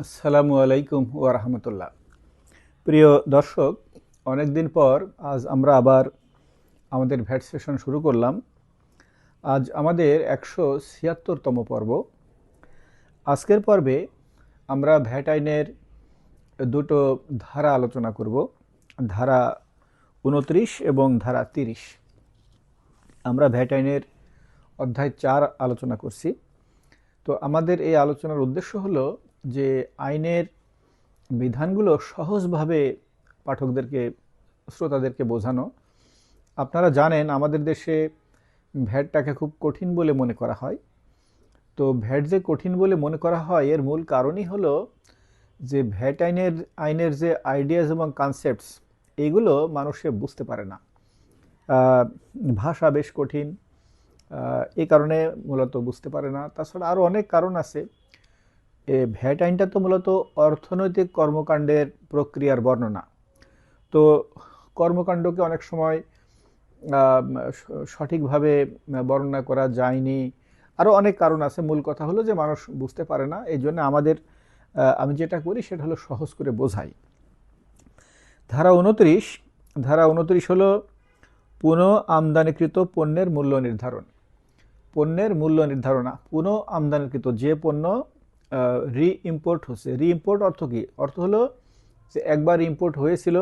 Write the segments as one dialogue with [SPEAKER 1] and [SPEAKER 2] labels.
[SPEAKER 1] আসসালামু আলাইকুম রাহমাতুল্লাহ। প্রিয় দর্শক অনেক দিন পর আজ আমরা আবার আমাদের ভ্যাট সেশন শুরু করলাম। আজ আমাদের একশো ছিয়াত্তরতম পর্ব। আজকের পর্বে আমরা ভ্যাট আইনের দুটো ধারা আলোচনা করব, ধারা উনত্রিশ এবং ধারা তিরিশ। আমরা ভ্যাট আইনের অধ্যায় চার আলোচনা করছি। তো আমাদের এই আলোচনার উদ্দেশ্য হলো যে আইনের বিধানগুলো সহজভাবে পাঠকদেরকে, শ্রোতাদেরকে বোঝানো, আপনারা জানেন আমাদের দেশে ভ্যাটটাকে খুব কঠিন বলে মনে করা হয়। তো ভ্যাট যে কঠিন বলে মনে করা হয়, এর মূল কারণই হলো যে ভ্যাট আইনের আইনের যে আইডিয়াস এবং কনসেপ্টস, এগুলো মানুষে বুঝতে পারে না। ভাষা বেশ কঠিন এ কারণে মূলত বুঝতে পারে না। তাছাড়া আরও অনেক কারণ আছে। এ ভ্যাট আইনটা তো মূলত অর্থনৈতিক কর্মকাণ্ডের প্রক্রিয়ার বর্ণনা। তো কর্মকাণ্ডকে অনেক সময় সঠিকভাবে বর্ণনা করা যায়নি। আরও অনেক কারণ আছে। মূল কথা হলো যে মানুষ বুঝতে পারে না। এই জন্য আমাদের আমি যেটা করি সেটা হলো সহজ করে বোঝাই। ধারা উনত্রিশ ধারা উনত্রিশ হলো পুনঃ আমদানিকৃত পণ্যের মূল্য নির্ধারণ। পণ্যের মূল্য নির্ধারণা পুনঃ আমদানিকৃত যে পণ্য রি ইম্পোর্ট হচ্ছে। রি ইম্পোর্ট অর্থ কী? অর্থ হলো যে একবার ইম্পোর্ট হয়েছিল,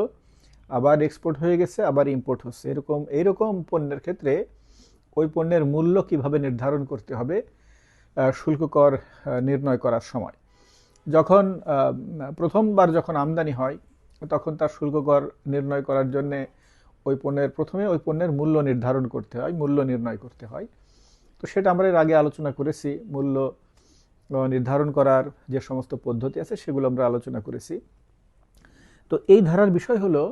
[SPEAKER 1] আবার এক্সপোর্ট হয়ে গেছে, আবার ইম্পোর্ট হচ্ছে। এরকম এইরকম পণ্যের ক্ষেত্রে ওই পণ্যের মূল্য কীভাবে নির্ধারণ করতে হবে শুল্ক কর নির্ণয় করার সময়। যখন প্রথমবার যখন আমদানি হয়, তখন তার শুল্ক কর নির্ণয় করার জন্যে ওই পণ্যের, প্রথমে ওই পণ্যের মূল্য নির্ধারণ করতে হয়, মূল্য নির্ণয় করতে হয়। তো সেটা আমরা এর আগে আলোচনা করেছি, মূল্য নির্ধারণ করার যে সমস্ত পদ্ধতি আছে সেগুলো আমরা আলোচনা করেছি। তো এই ধারার বিষয় হলো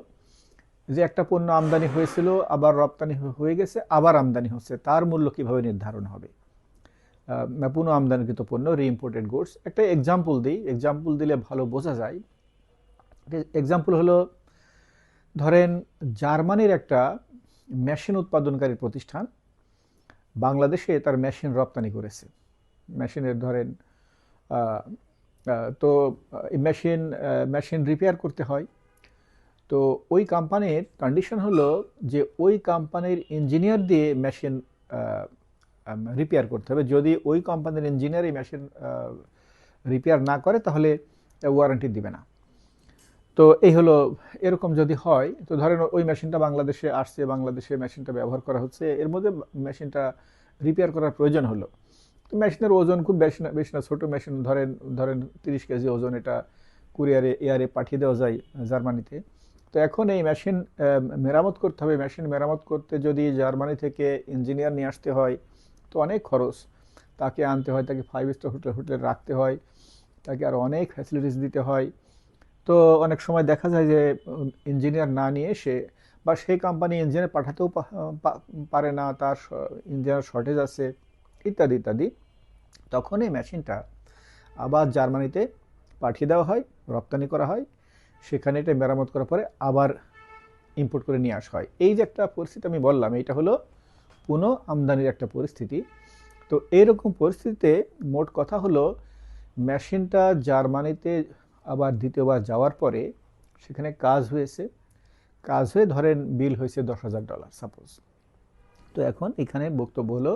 [SPEAKER 1] যে একটা পণ্য আমদানি হয়েছিল, আবার রপ্তানি হয়ে গেছে, আবার আমদানি হচ্ছে, তার মূল্য কীভাবে নির্ধারণ হবে? পুনঃ আমদানিকৃত পণ্য রিইম্পোর্টেড গুডস একটা এক্সাম্পল দিই। এক্সাম্পল দিলে ভালো বোঝা যায়। এক্সাম্পল হলো, ধরেন জার্মানির একটা মেশিন উৎপাদনকারী প্রতিষ্ঠান বাংলাদেশে তার মেশিন রপ্তানি করেছে। মেশিনের ধরেন তো মেশিন মেশিন রিপেয়ার করতে হয়। তো ওই কোম্পানির কন্ডিশন হলো যে ওই কোম্পানির ইঞ্জিনিয়ার দিয়ে মেশিন রিপেয়ার করতে হবে। যদি ওই কোম্পানির ইঞ্জিনিয়ার এই মেশিন রিপেয়ার না করে, তাহলে ওয়ারেন্টি দিবে না। তো এই হলো, এরকম যদি হয়, তো ধরেন ওই মেশিনটা বাংলাদেশে আসছে, বাংলাদেশে মেশিনটা ব্যবহার করা হচ্ছে, এর মধ্যে মেশিনটা রিপেয়ার করার প্রয়োজন হলো। মেশিনের ওজন খুব বেশি না বেশি না, ছোটো মেশিন, ধরেন ধরেন তিরিশ কেজি ওজন এটা কুরিয়ারে, এয়ারে পাঠিয়ে দেওয়া যায় জার্মানিতে। তো এখন এই মেশিন মেরামত করতে হবে। মেশিন মেরামত করতে যদি জার্মানি থেকে ইঞ্জিনিয়ার নিয়ে আসতে হয়, তো অনেক খরচ। তাকে আনতে হয়, তাকে ফাইভ স্টার হোটেল হোটেলে রাখতে হয়, তাকে আর অনেক ফ্যাসিলিটিস দিতে হয়। তো অনেক সময় দেখা যায় যে, ইঞ্জিনিয়ার না নিয়ে এসে বা সেই কোম্পানি ইঞ্জিনিয়ার পাঠাতেও পারে না, তার ইঞ্জিনিয়ার শর্টেজ আছে। ইত্যাদি ইত্যাদি। তখন এই মেশিনটা আবার জার্মানিতে পাঠিয়ে দেওয়া হয়, রপ্তানি করা হয়। সেখানে এটা মেরামত করার পরে আবার ইম্পোর্ট করে নিয়ে আসা হয়। এই যে একটা পরিস্থিতি আমি বললাম এইটা হলো পুনঃ আমদানির একটা পরিস্থিতি। তো এইরকম পরিস্থিতিতে মোট কথা হলো, মেশিনটা জার্মানিতে আবার দ্বিতীয়বার যাওয়ার পরে সেখানে কাজ হয়েছে। কাজ হয়ে ধরেন বিল হয়েছে দশ হাজার ডলার সাপোজ তো এখন এখানে বক্তব্য হলো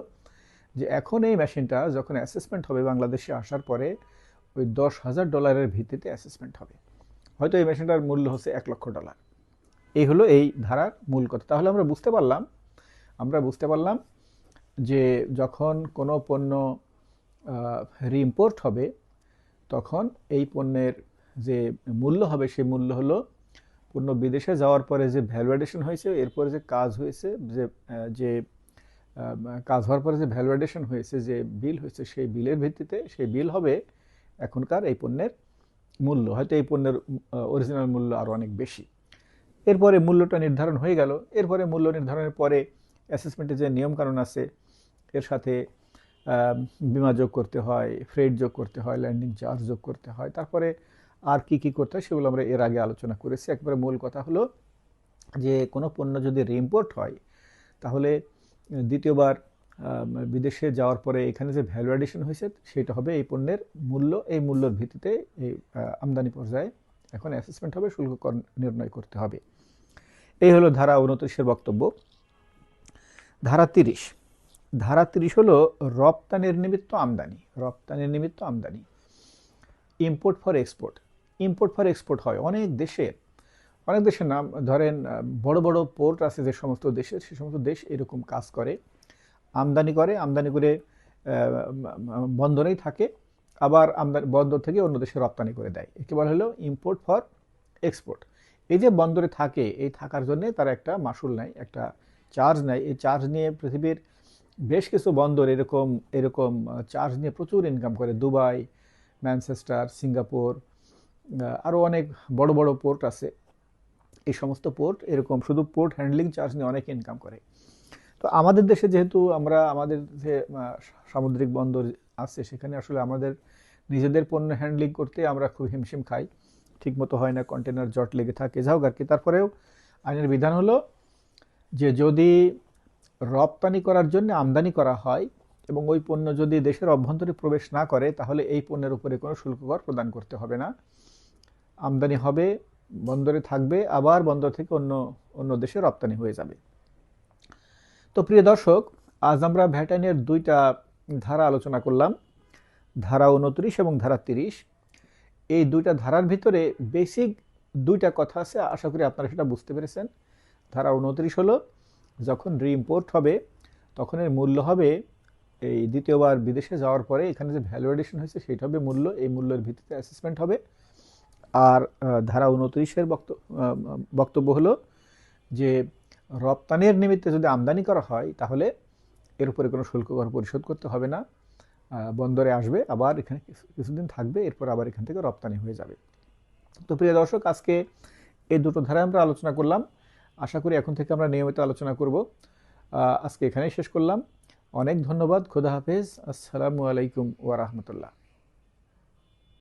[SPEAKER 1] যে এখন এই মেশিনটা যখন অ্যাসেসমেন্ট হবে বাংলাদেশে আসার পরে, ওই দশ হাজার ডলারের ভিত্তিতে অ্যাসেসমেন্ট হবে। হয়তো এই মেশিনটার মূল্য হচ্ছে এক লক্ষ ডলার। এই হলো এই ধারার মূল কথা। তাহলে আমরা বুঝতে পারলাম, আমরা বুঝতে পারলাম যে যখন কোনো পণ্য রিইম্পোর্ট হবে, তখন এই পণ্যের যে মূল্য হবে, সেই মূল্য হলো পণ্য বিদেশে যাওয়ার পরে যে ভ্যালুয়েডেশন হয়েছে, এরপরে যে কাজ হয়েছে, যে যে কাজ হওয়ার পরে যে ভ্যালুয়েডেশন হয়েছে, যে বিল হয়েছে, সেই বিলের ভিত্তিতে সেই বিল হবে এখনকার এই পণ্যের মূল্য। হয়তো এই পণ্যের অরিজিনাল মূল্য আরও অনেক বেশি। এরপরে মূল্যটা নির্ধারণ হয়ে গেল। এরপরে মূল্য নির্ধারণের পরে অ্যাসেসমেন্টের যে নিয়মকানুন আছে, এর সাথে বিমা যোগ করতে হয় ফ্রেড যোগ করতে হয় ল্যান্ডিং চার্জ যোগ করতে হয়। তারপরে আর কি কি করতে হয় সেগুলো আমরা এর আগে আলোচনা করেছি। একবারে মূল কথা হলো যে কোনো পণ্য যদি রিইম্পোর্ট হয়, তাহলে দ্বিতীয়বার বিদেশে যাওয়ার পরে এখানে যে ভ্যালু অ্যাডিশন হয়েছে, সেটা হবে এই পণ্যের মূল্য, এই মূল্যর ভিত্তিতে এই আমদানি পর্যায়ে এখন অ্যাসেসমেন্ট হবে, শুল্ক কর, নির্ণয় করতে হবে। এই হলো ধারা উনত্রিশের বক্তব্য। ধারা তিরিশ। ধারা তিরিশ হলো রপ্তানির নিমিত্ত আমদানি, রপ্তানির নিমিত্ত আমদানি। Import for export import for export হয়। অনেক দেশের অনেক দেশের নাম, ধরেন বড় বড় পোর্ট আছে যে সমস্ত দেশের, সে সমস্ত দেশ এরকম কাজ করে। আমদানি করে আমদানি করে বন্দরেই থাকে, আবার আমদানি, বন্দর থেকে অন্য দেশে রপ্তানি করে দেয়। একে বলা হলো ইম্পোর্ট ফর এক্সপোর্ট এই যে বন্দরে থাকে, এই থাকার জন্য তারা একটা মাসুল নেয় একটা চার্জ নেয় এই চার্জ নিয়ে পৃথিবীর বেশ কিছু বন্দর এরকম এরকম চার্জ নিয়ে প্রচুর ইনকাম করে। দুবাই, ম্যানচেস্টার, সিঙ্গাপুর আরও অনেক বড় বড় পোর্ট আছে। এই সমস্ত পোর্ট এরকম শুধু পোর্ট হ্যান্ডলিং চার্জ নিয়ে অনেক ইনকাম করে। তো আমাদের দেশে যেহেতু আমরা, আমাদের যে সামুদ্রিক বন্দর আছে, সেখানে আসলে আমাদের নিজেদের পণ্য হ্যান্ডলিং করতে আমরা খুব হিমশিম খাই। ঠিকমতো হয় না কন্টেনার জট লেগে থাকে যাও আর কি। তারপরেও আইনের বিধান হলো যে, যদি রপ্তানি করার জন্য আমদানি করা হয় এবং ওই পণ্য যদি দেশের অভ্যন্তরে প্রবেশ না করে, তাহলে এই পণ্যের উপরে কোনো শুল্ক কর প্রদান করতে হবে না। আমদানি হবে বন্দরে থাকবে, আবার বন্দর থেকে অন্য অন্য দেশে রপ্তানি হয়ে যাবে। তো প্রিয় দর্শক, আজ আমরা ভ্যাট আইনের দুইটা ধারা আলোচনা করলাম, ধারা উনত্রিশ এবং ধারা তিরিশ। এই দুইটা ধারার ভিতরে বেসিক দুইটা কথা আছে, আশা করি আপনারা সেটা বুঝতে পেরেছেন। ধারা উনত্রিশ হলো, যখন রিইম্পোর্ট হবে, তখন এর মূল্য হবে, এই দ্বিতীয়বার বিদেশে যাওয়ার পরে এখানে যে ভ্যালু এডিশন হয়েছে সেটা হবে মূল্য, এই মূল্যের ভিত্তিতে অ্যাসেসমেন্ট হবে। আর ধারা উনত্রিশের বক্তব্য বক্তব্য হলো যে রপ্তানির নিমিত্তে যদি আমদানি করা হয়, তাহলে এর উপরে কোনো শুল্ক কর পরিশোধ করতে হবে না। বন্দরে আসবে, আবার এখানে কিছু- কিছুদিন থাকবে, এরপর আবার এখান থেকে রপ্তানি হয়ে যাবে। তো প্রিয় দর্শক, আজকে এই দুটো ধারায় আমরা আলোচনা করলাম। আশা করি এখন থেকে আমরা নিয়মিত আলোচনা করব। আজকে এখানেই শেষ করলাম। অনেক ধন্যবাদ। খোদা হাফেজ। আসসালামু আলাইকুম ওয়া রাহমাতুল্লাহ।